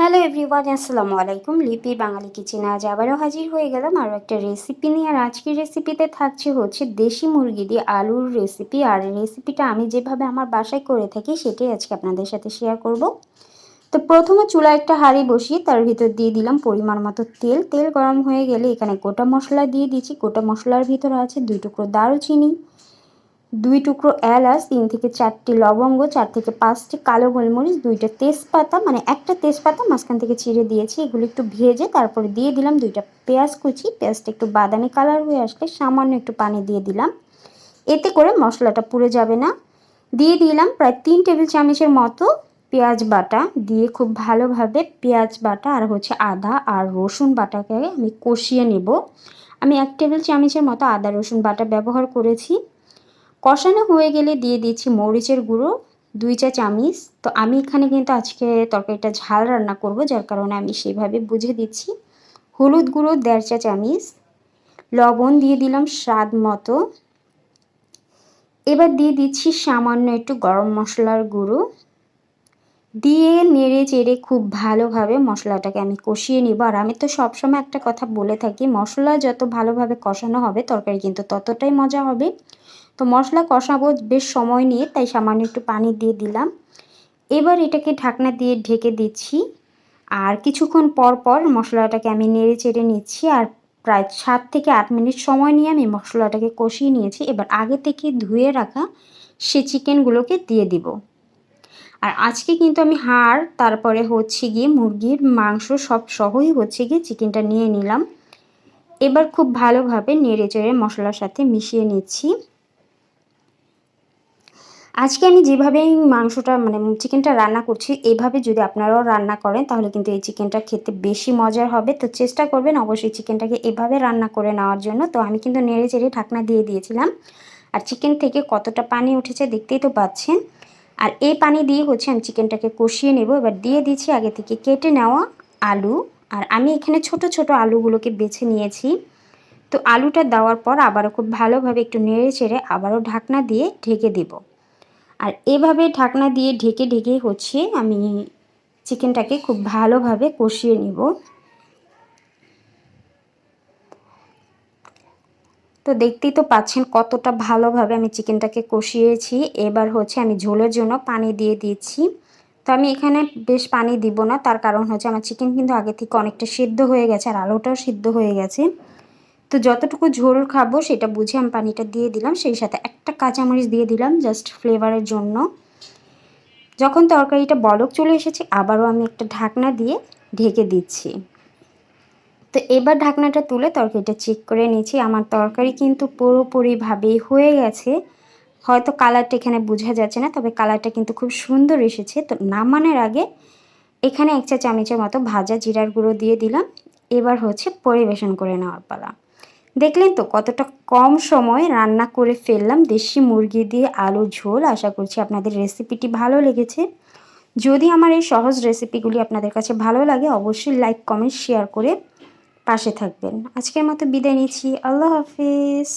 Hello everyone, আসসালামু আলাইকুম। লিপি বাঙালি কিচেনে আজ আবারও হাজির হয়ে গেলাম। আরও একটা রেসিপি নিয়ে আর আজকের রেসিপিতে থাকছে হচ্ছে দেশি মুরগি দিয়ে আলুর রেসিপি আর রেসিপিটা আমি যেভাবে আমার বাসায় করে থাকি, সেটাই আজকে আপনাদের সাথে শেয়ার করব। তো প্রথমে চুলা একটা হাঁড়ি বসিয়ে তার ভিতর দিয়ে দিলাম পরিমাণ মতো তেল। তেল গরম হয়ে গেলে এখানে গোটা মশলা দিয়ে দিচ্ছি। গোটা মশলার ভিতরে আছে দুই টুকরো দারুচিনি দুই টুকরো এলাচ, তিন থেকে চারটি লবঙ্গ, চার থেকে পাঁচটি কালো গোলমরিচ, দুইটা তেজপাতা মানে একটা তেজপাতা মাঝখান থেকে চিড়ে দিয়েছি। এগুলো একটু ভেজে তারপরে দিয়ে দিলাম দুইটা পেঁয়াজ কুচি। পেঁয়াজটা একটু বাদামি কালার হয়ে আসলে সামান্য একটু পানি দিয়ে দিলাম। এতে করে মশলাটা পুড়ে যাবে না। দিয়ে দিলাম প্রায় তিন টেবিল চামচের মতো পেঁয়াজ বাটা। দিয়ে খুব ভালোভাবে পেঁয়াজ বাটা আর হচ্ছে আদা আর রসুন বাটাকে আমি কষিয়ে নেব। আমি এক টেবিল চামচের মতো আদা রসুন বাটা ব্যবহার করেছি। কষানো হয়ে গেলে দিয়ে দিয়েছি মরিচের গুঁড়ো, দুই চা চামিচ। তো আমি এখানে কিন্তু আজকে তরকারিটা ঝাল রান্না করব, যার কারণে আমি সেভাবে বুঝে দিচ্ছি। হলুদ গুঁড়ো, দেড় চা চামিচ। লবণ দিয়ে দিলাম স্বাদ মতো। এবার দিয়ে দিচ্ছি সামান্য একটু গরম মশলার গুঁড়ো। দিয়ে নেড়ে চেড়ে খুব ভালোভাবে মশলাটাকে আমি কষিয়ে নিব। আর আমি তো সবসময় একটা কথা বলে থাকি, মশলা যত ভালোভাবে কষানো হবে তরকারি কিন্তু ততটাই মজা হবে। তো মশলা কষাবো বেশ সময় নিয়ে, তাই সামান্য একটু পানি দিয়ে দিলাম। এবার এটাকে ঢাকনা দিয়ে ঢেকে দিচ্ছি। আর কিছুক্ষণ পর পর মশলাটাকে আমি নেড়ে চেড়ে নিচ্ছি। আর প্রায় সাত থেকে আট মিনিট সময় নিয়ে আমি মশলাটাকে কষিয়ে নিয়েছি। এবার আগে থেকে ধুয়ে রাখা সে চিকেনগুলোকে দিয়ে দিব। আর আজকে কিন্তু আমি হাড়, তারপরে হচ্ছে গিয়ে মুরগির মাংস সব সহই হচ্ছে গিয়ে চিকেনটা নিয়ে নিলাম। এবার খুব ভালোভাবে নেড়ে চেড়ে মশলার সাথে মিশিয়ে নিচ্ছি। আজকে আমি যেভাবে মাংসটা মানে চিকেনটা রান্না করছি এইভাবে যদি আপনারাও রান্না করেন তাহলে কিন্তু এই চিকেনটা খেতে বেশি মজার হবে। তো চেষ্টা করবেন অবশ্যই চিকেনটাকে এভাবে রান্না করে নেওয়ার জন্য। তো আমি কিন্তু নেড়ে চেড়ে ঢাকনা দিয়ে দিয়েছিলাম। আর চিকেন থেকে কতটা পানি উঠেছে দেখতেই তো পাচ্ছেন। আর এই পানি দিয়ে হচ্ছে আমি চিকেনটাকে কষিয়ে নেব। এবার দিয়ে দিচ্ছি আগে থেকে কেটে নেওয়া আলু। আর আমি এখানে ছোট ছোট আলুগুলোকে বেছে নিয়েছি। তো আলুটা দেওয়ার পর আবারও খুব ভালোভাবে একটু নেড়ে চেড়ে আবারও ঢাকনা দিয়ে ঢেকে দেবো। আর এভাবে ঢাকনা দিয়ে ঢেকে ঢেকে হচ্ছে আমি চিকেনটাকে খুব ভালোভাবে কষিয়ে নিব। তো দেখতেই তো পাচ্ছেন কতটা ভালোভাবে আমি চিকেনটাকে কষিয়েছি। এবার হচ্ছে আমি ঝোলের জন্য পানি দিয়ে দিয়েছি তো আমি এখানে বেশ পানি দিব না, তার কারণ হচ্ছে আমার চিকেন কিন্তু আগে থেকে অনেকটা সিদ্ধ হয়ে গেছে আর আলুটাও সিদ্ধ হয়ে গেছে। তো যতটুকু ঝোল খাব সেটা বুঝে আমি পানিটা দিয়ে দিলাম, সেই সাথে একটা কাঁচামরিচ দিয়ে দিলাম জাস্ট ফ্লেভারের জন্য। যখন তরকারিটা বলক চলে এসেছে, আবারও আমি একটা ঢাকনা দিয়ে ঢেকে দিচ্ছি। তো এবার ঢাকনাটা তুলে তরকারিটা চেক করে নিয়েছি আমার তরকারি কিন্তু পুরোপুরিভাবেই হয়ে গেছে। হয়তো কালারটা এখানে বোঝা যাচ্ছে না, তবে কালারটা কিন্তু খুব সুন্দর এসেছে। তো নামানোর আগে এখানে এক চা চামচের মতো ভাজা জিরার গুঁড়ো দিয়ে দিলাম। এবার হচ্ছে পরিবেশন করে নেওয়ার পালা। দেখলেন তো কতটা কম সময় রান্না করে ফেললাম। দেশি মুরগি দিয়ে আলু ঝোল। আশা করছি আপনাদের রেসিপিটি ভালো লেগেছে। যদি আমার এই সহজ রেসিপিগুলি আপনাদের কাছে ভালো লাগে, অবশ্যই লাইক কমেন্ট শেয়ার করে পাশে থাকবেন। আজকের মতো বিদায় নিচ্ছি। আল্লাহ হাফিজ।